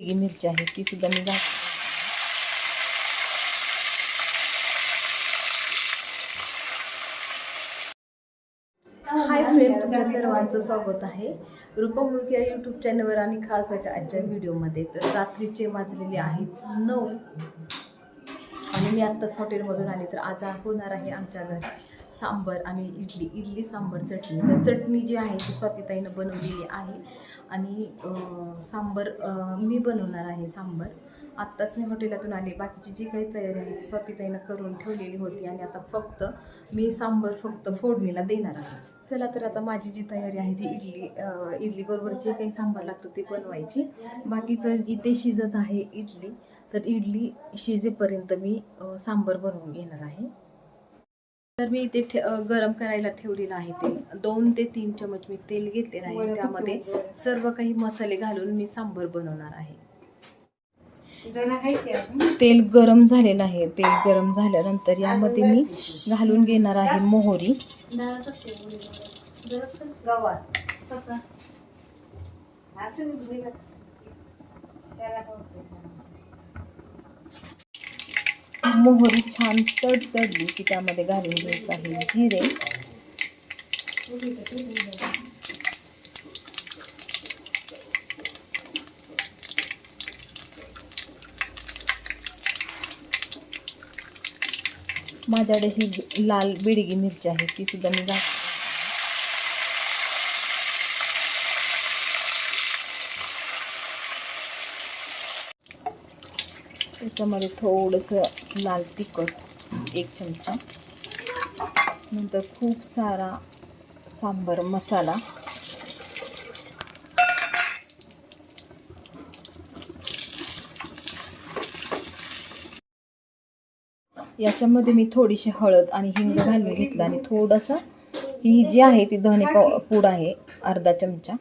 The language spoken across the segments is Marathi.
ही मिरची आहे ती सुद्धा मी घाल हाय फ्रेंड तुमच्या सर्वांचं स्वागत आहे. रुपा या यूट्यूब चॅनलवर आणि खास याच्या आजच्या व्हिडिओमध्ये तर रात्रीचे वाजलेले आहेत नऊ. आणि मी आत्ताच हॉटेलमधून आले तर आज होणार आहे आमच्या घरी सांबर आणि इडली. इडली सांबर चटणी. तर चटणी जी आहे ती स्वातीताईनं बनवलेली आहे. आणि सांबर मी बनवणार आहे सांबर. आत्ताच मी हॉटेलातून आले. बाकीची जी काही तयारी आहे ती तयारी करून ठेवलेली होती आणि आता फक्त मी सांबर फक्त फोडणीला देणार आहे. चला तर आता माझी जी तयारी आहे ती इडली इडली इडलीबरोबर जे काही सांबार लागतं ते बनवायची. बाकीचं इथे शिजत आहे इडली. तर इडली शिजेपर्यंत मी सांबर बनवून घेणार आहे. तर मी इथे गरम करायला ठेवलेलं आहे तेल. दोन ते तीन चमच मी तेल घेतलेलं आहे. त्यामध्ये सर्व काही मसाले घालून मी सांबर बनवणार आहे. तेल गरम झालेलं आहे. तेल गरम झाल्यानंतर यामध्ये मी घालून घेणार आहे मोहरी. मोहरी छान तड तडली की त्यामध्ये घालून घ्यायचं आहे जिरे. माझ्याकडे ही लाल बिडगी मिरची आहे ती सुद्धा मी घाल त्याच्यामध्ये थोडंसं लाल तिखट एक चमचा. नंतर खूप सारा सांबर मसाला. याच्यामध्ये मी थोडीशी हळद आणि हिंग घालून घेतलं आणि थोडंसं ही जी आहे ती धने पूड आहे अर्धा चमचा.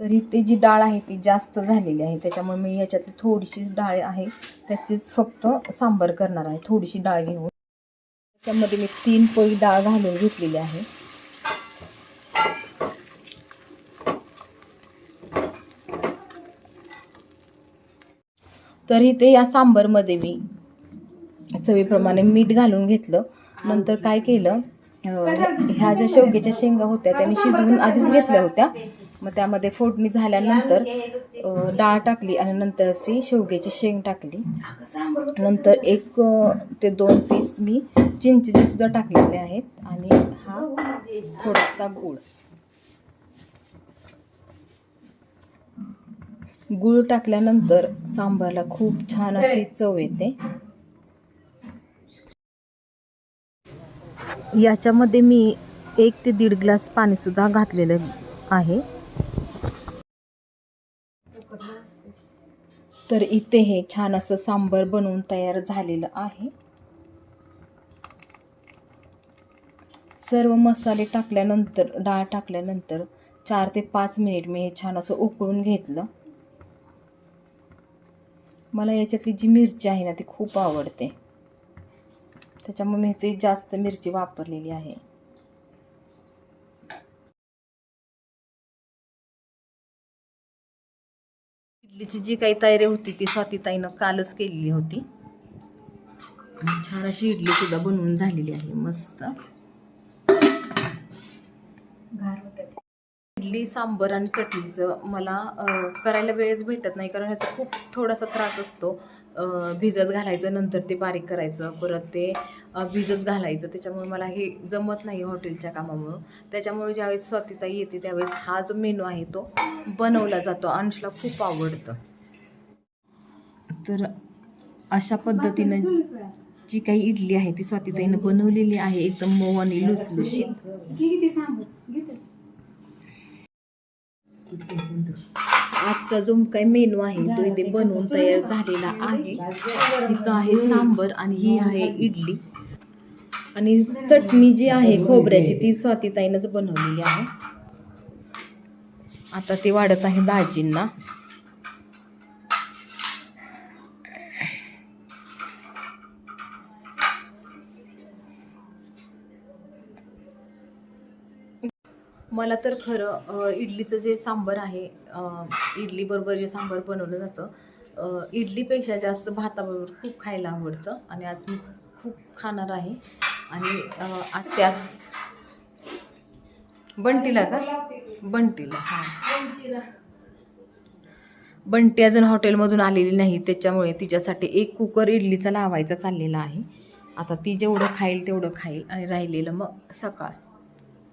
तर इथे जी डाळ आहे ती जास्त झालेली आहे. त्याच्यामुळे मी याच्यातली थोडीशीच डाळ आहे त्याचीच फक्त सांबर करणार आहे थोडीशी डाळ घेऊन. त्याच्यामध्ये मी तीन पळी डाळ घालून घेतलेली आहे. तर इथे या सांबरमध्ये मी चवीप्रमाणे मीठ घालून घेतलं. नंतर काय केलं ह्या ज्या शेवग्याच्या शेंगा होत्या त्या मी शिजवून आधीच घेतल्या होत्या. मग त्यामध्ये फोडणी झाल्यानंतर डाळ टाकली आणि नंतर ती शेवग्याची शेंग टाकली. नंतर एक ते दोन पीस मी चिंचेचे सुद्धा टाकलेले आहेत आणि हा थोडासा गूळ. गूळ टाकल्यानंतर सांबारला खूप छान अशी चव येते. याच्यामध्ये मी एक ते दीड ग्लास पाणी सुद्धा घातलेलं आहे. तर इथे हे छान असं सांबर बनवून तयार झालेलं आहे. सर्व मसाले टाकल्यानंतर डाळ टाकल्यानंतर चार ते पाच मिनिट मी हे छान असं उकळून घेतलं. मला याच्यातली जी मिरची आहे ना ती खूप आवडते. त्याच्यामुळे मी ते जास्त मिरची वापरलेली आहे. इडलीची जी काही तयारी होती ती स्वातीताईनं कालच केलेली होती. आणि छान अशी इडली सुद्धा बनवून झालेली आहे मस्त. इडली सांबर आणि चटणीचं मला करायला वेळच भेटत नाही कारण ह्याचा खूप थोडासा त्रास असतो. भिजत घालायचं नंतर ते बारीक करायचं परत ते अं, भिजत घालायचं. त्याच्यामुळे मला हे जमत नाही हॉटेलच्या कामामुळं. त्याच्यामुळे ज्यावेळेस स्वातीताई येते त्यावेळेस हा जो मेनू आहे तो बनवला जातो. अंशला खूप आवडतं. तर अशा पद्धतीनं जी काही इडली आहे ती स्वातीताईनं बनवलेली आहे. एकदम मऊ आणि लुसलुशीत. आजचा जो काही मेनू आहे तो इथे बनवून तयार झालेला आहे. इथं आहे सांबर आणि ही आहे इडली. आणि चटणी जी आहे खोबऱ्याची ती स्वातीताईनंच बनवलेली आहे. आता ते वाढत आहे दाजींना. मला तर खरं इडलीचं जे सांबर आहे इडलीबरोबर जे सांबर बनवलं जातं इडलीपेक्षा जास्त भाताबरोबर खूप खायला आवडतं आणि आज मी खूप खाणार आहे. आणि आत्या बंटीला का? बंटीला हां. बंटी अजून हॉटेलमधून आलेली नाही त्याच्यामुळे तिच्यासाठी एक कुकर इडलीचा लावायचा चाललेला आहे. आता ती जेवढं खाईल तेवढं खाईल आणि राहिलेलं मग सकाळ.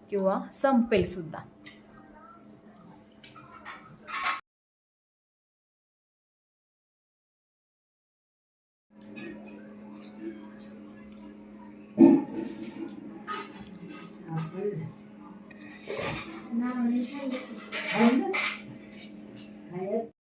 किंवा संपेल सुद्धा.